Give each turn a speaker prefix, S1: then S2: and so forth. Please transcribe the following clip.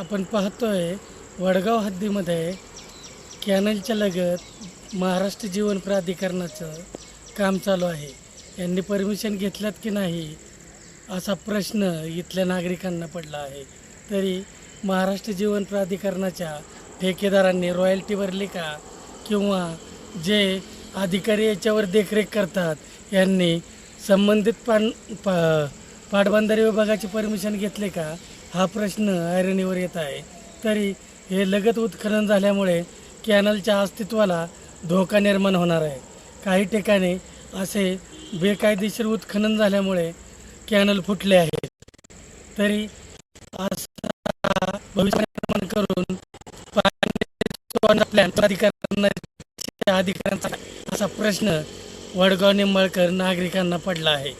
S1: आपण पाहतोय वडगाव हद्दीमध्ये कॅनलच्या लगत महाराष्ट्र जीवन प्राधिकरणाचं काम चालू आहे. यांनी परमिशन घेतल्यात की नाही असा प्रश्न इथल्या नागरिकांना पडला आहे. तरी महाराष्ट्र जीवन प्राधिकरणाच्या ठेकेदारांनी रॉयल्टी भरली का? किंवा जे अधिकारी याच्यावर देखरेख करतात यांनी संबंधित पान पा पाटबंधारे विभागाची परमिशन घेतले का? हा प्रश्न ऐरणीवर येत आहे. तरी हे लगत उत्खनन झाल्यामुळे कॅनलच्या अस्तित्वाला धोका निर्माण होणार आहे. काही ठिकाणी असे बेकायदेशीर उत्खनन झाल्यामुळे कॅनल फुटले आहेत. तरी असा भविष्य निर्माण करून अधिकाऱ्यांचा असा प्रश्न वडगाव निंबाळकर नागरिकांना पडला आहे.